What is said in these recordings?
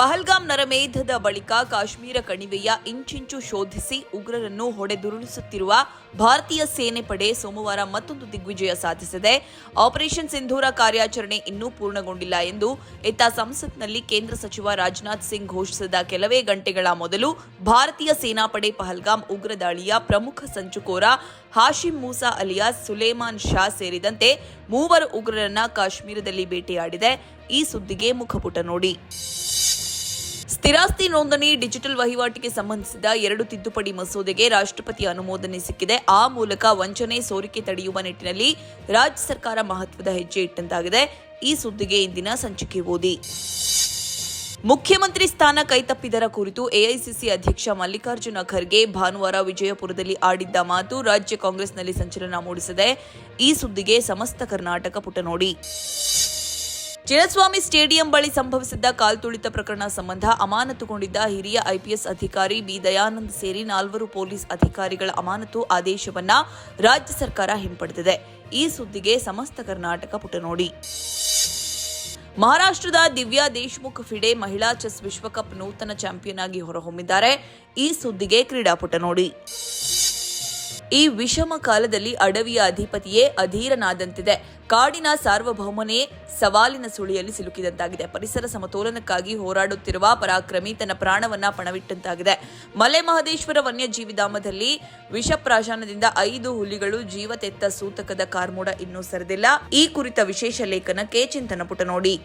ಪಹಲ್ಗಾಮ್ ನರಮೇಧದ ಬಳಿಕ ಕಾಶ್ಮೀರ ಕಣಿವೆಯ ಇಂಚಿಂಚು ಶೋಧಿಸಿ ಉಗ್ರರನ್ನು ಹೊಡೆದುರುಳಿಸುತ್ತಿರುವ ಭಾರತೀಯ ಸೇನೆ ಪಡೆ ಸೋಮವಾರ ಮತ್ತೊಂದು ದಿಗ್ವಿಜಯ ಸಾಧಿಸಿದೆ. ಆಪರೇಷನ್ ಸಿಂಧೂರ ಕಾರ್ಯಾಚರಣೆ ಇನ್ನೂ ಪೂರ್ಣಗೊಂಡಿಲ್ಲ ಎಂದು ಇತ್ತ ಸಂಸತ್ನಲ್ಲಿ ಕೇಂದ್ರ ಸಚಿವ ರಾಜನಾಥ್ ಸಿಂಗ್ ಘೋಷಿಸಿದ ಕೆಲವೇ ಗಂಟೆಗಳ ಮೊದಲು ಭಾರತೀಯ ಸೇನಾಪಡೆ ಪಹಲ್ಗಾಮ್ ಉಗ್ರ ದಾಳಿಯ ಪ್ರಮುಖ ಸಂಚುಕೋರ ಹಾಶಿಂ ಮೂಸಾ ಅಲಿಯಾಸ್ ಸುಲೇಮಾನ್ ಶಾ ಸೇರಿದಂತೆ ಮೂವರು ಉಗ್ರರನ್ನ ಕಾಶ್ಮೀರದಲ್ಲಿ ಭೇಟಿಯಾಡಿದೆ ಈ ಸುದ್ದಿಗೆ ಮುಖಪುಟ ನೋಡಿ. ಸ್ಥಿರಾಸ್ತಿ ನೋಂದಣಿ ಡಿಜಿಟಲ್ ವಹಿವಾಟಿಗೆ ಸಂಬಂಧಿಸಿದ ಎರಡು ತಿದ್ದುಪಡಿ ಮಸೂದೆಗೆ ರಾಷ್ಟ್ರಪತಿ ಅನುಮೋದನೆ ಸಿಕ್ಕಿದೆ. ಆ ಮೂಲಕ ವಂಚನೆ, ಸೋರಿಕೆ ತಡೆಯುವ ನಿಟ್ಟಿನಲ್ಲಿ ರಾಜ್ಯ ಸರ್ಕಾರ ಮಹತ್ವದ ಹೆಜ್ಜೆ ಇಟ್ಟಂತಾಗಿದೆ. ಈ ಸುದ್ದಿಗೆ ಇಂದಿನ ಸಂಚಿಕೆ ಓದಿ. ಮುಖ್ಯಮಂತ್ರಿ ಸ್ಥಾನ ಕೈತಪ್ಪಿದರ ಕುರಿತು ಎಐಸಿಸಿ ಅಧ್ಯಕ್ಷ ಮಲ್ಲಿಕಾರ್ಜುನ ಖರ್ಗೆ ಭಾನುವಾರ ವಿಜಯಪುರದಲ್ಲಿ ಆಡಿದ್ದ ಮಾತು ರಾಜ್ಯ ಕಾಂಗ್ರೆಸ್ನಲ್ಲಿ ಸಂಚಲನ ಮೂಡಿಸಿದೆ ಈ ಸುದ್ದಿಗೆ ಸಮಸ್ತ ಕರ್ನಾಟಕ ಪುಟ ನೋಡಿ. ಚಿನ್ನಸ್ವಾಮಿ ಸ್ಟೇಡಿಯಂ ಬಳಿ ಸಂಭವಿಸಿದ್ದ ಕಾಲ್ತುಳಿತ ಪ್ರಕರಣ ಸಂಬಂಧ ಅಮಾನತುಗೊಂಡಿದ್ದ ಹಿರಿಯ ಐಪಿಎಸ್ ಅಧಿಕಾರಿ ಬಿ ದಯಾನಂದ್ ಸೇರಿ ನಾಲ್ವರು ಪೊಲೀಸ್ ಅಧಿಕಾರಿಗಳ ಅಮಾನತು ಆದೇಶವನ್ನ ರಾಜ್ಯ ಸರ್ಕಾರ ಹಿಂಪಡೆದಿದೆ. ಈ ಸುದ್ದಿಗೆ ಸಮಸ್ತ ಕರ್ನಾಟಕ ಪುಟ ನೋಡಿ. ಮಹಾರಾಷ್ಟ್ರದ ದಿವ್ಯಾ ದೇಶ್ಮುಖ್ ಫಿಡೆ ಮಹಿಳಾ ಚೆಸ್ ವಿಶ್ವಕಪ್ ನೂತನ ಚಾಂಪಿಯನ್ ಆಗಿ ಹೊರಹೊಮ್ಮಿದ್ದಾರೆ. ಈ ಸುದ್ದಿಗೆ ಕ್ರೀಡಾಪುಟ ನೋಡಿ. ಈ ವಿಷಮ ಕಾಲದಲ್ಲಿ ಅಡವಿಯ ಅಧಿಪತಿಯೇ ಅಧೀರನಾದಂತಿದೆ. ಕಾಡಿನ ಸಾರ್ವಭೌಮನೇ ಸವಾಲಿನ ಸುಳಿಯಲ್ಲಿ ಸಿಲುಕಿದಂತಾಗಿದೆ. ಪರಿಸರ ಸಮತೋಲನಕ್ಕಾಗಿ ಹೋರಾಡುತ್ತಿರುವ ಪರಾಕ್ರಮಿ ತನ್ನ ಪ್ರಾಣವನ್ನ ಪಣವಿಟ್ಟಂತಾಗಿದೆ. ಮಲೆ ಮಹದೇಶ್ವರ ವನ್ಯಜೀವಿಧಾಮದಲ್ಲಿ ವಿಷಪ್ರಾಶಾನದಿಂದ ಐದು ಹುಲಿಗಳು ಜೀವ ತೆತ್ತ ಸೂತಕದ ಕಾರ್ಮೋಡ ಇನ್ನೂ ಸರಿದಿಲ್ಲ. ಈ ಕುರಿತ ವಿಶೇಷ ಲೇಖನಕ್ಕೆ ಚಿಂತನ ಪುಟ ನೋಡಿ.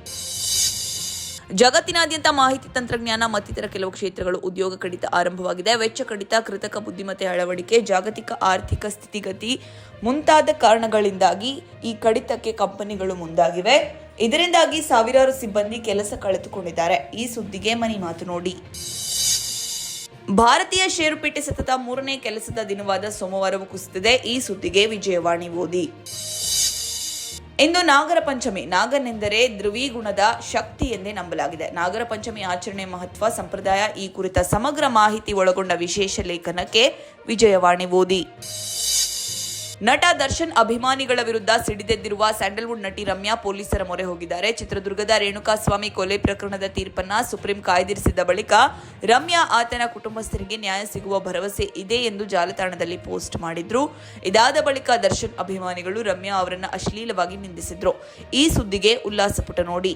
ಜಗತ್ತಿನಾದ್ಯಂತ ಮಾಹಿತಿ ತಂತ್ರಜ್ಞಾನ ಮತ್ತಿತರ ಕೆಲವು ಕ್ಷೇತ್ರಗಳು ಉದ್ಯೋಗ ಕಡಿತ ಆರಂಭವಾಗಿದೆ. ವೆಚ್ಚ ಕಡಿತ, ಕೃತಕ ಬುದ್ಧಿಮತ್ತೆ ಅಳವಡಿಕೆ, ಜಾಗತಿಕ ಆರ್ಥಿಕ ಸ್ಥಿತಿಗತಿ ಮುಂತಾದ ಕಾರಣಗಳಿಂದಾಗಿ ಈ ಕಡಿತಕ್ಕೆ ಕಂಪನಿಗಳು ಮುಂದಾಗಿವೆ. ಇದರಿಂದಾಗಿ ಸಾವಿರಾರು ಸಿಬ್ಬಂದಿ ಕೆಲಸ ಕಳೆದುಕೊಂಡಿದ್ದಾರೆ. ಈ ಸುದ್ದಿಗೆ ಮನಿ ಮಾತು ನೋಡಿ. ಭಾರತೀಯ ಷೇರುಪೇಟೆ ಸತತ ಮೂರನೇ ಕೆಲಸದ ದಿನವಾದ ಸೋಮವಾರವೂ ಕುಸಿದಿದೆ. ಈ ಸುದ್ದಿಗೆ ವಿಜಯವಾಣಿ ಓದಿ. ಇಂದು ನಾಗರ ಪಂಚಮಿ ನಾಗನೆಂದರೆ ಧ್ರುವೀಗುಣದ ಶಕ್ತಿ ಎಂದೇ ನಂಬಲಾಗಿದೆ. ನಾಗರ ಪಂಚಮಿ ಆಚರಣೆ ಮಹತ್ವ ಸಂಪ್ರದಾಯ ಈ ಕುರಿತ ಸಮಗ್ರ ಮಾಹಿತಿ ಒಳಗೊಂಡ ವಿಶೇಷ ಲೇಖನಕ್ಕೆ ವಿಜಯವಾಣಿ ಓದಿ. ನಟ ದರ್ಶನ್ ಅಭಿಮಾನಿಗಳ ವಿರುದ್ಧ ಸಿಡಿದೆದ್ದಿರುವ ಸ್ಯಾಂಡಲ್ವುಡ್ ನಟಿ ರಮ್ಯಾ ಪೊಲೀಸರ ಮೊರೆ ಹೋಗಿದ್ದಾರೆ. ಚಿತ್ರದುರ್ಗದ ರೇಣುಕಾಸ್ವಾಮಿ ಕೊಲೆ ಪ್ರಕರಣದ ತೀರ್ಪನ್ನ ಸುಪ್ರೀಂ ಕಾಯ್ದಿರಿಸಿದ ಬಳಿಕ ರಮ್ಯಾ ಆತನ ಕುಟುಂಬಸ್ಥರಿಗೆ ನ್ಯಾಯ ಸಿಗುವ ಭರವಸೆ ಇದೆ ಎಂದು ಜಾಲತಾಣದಲ್ಲಿ ಪೋಸ್ಟ್ ಮಾಡಿದ್ರು. ಇದಾದ ಬಳಿಕ ದರ್ಶನ್ ಅಭಿಮಾನಿಗಳು ರಮ್ಯಾ ಅವರನ್ನು ಅಶ್ಲೀಲವಾಗಿ ನಿಂದಿಸಿದ್ರು. ಈ ಸುದ್ದಿಗೆ ಉಲ್ಲಾಸ ಪುಟ ನೋಡಿ.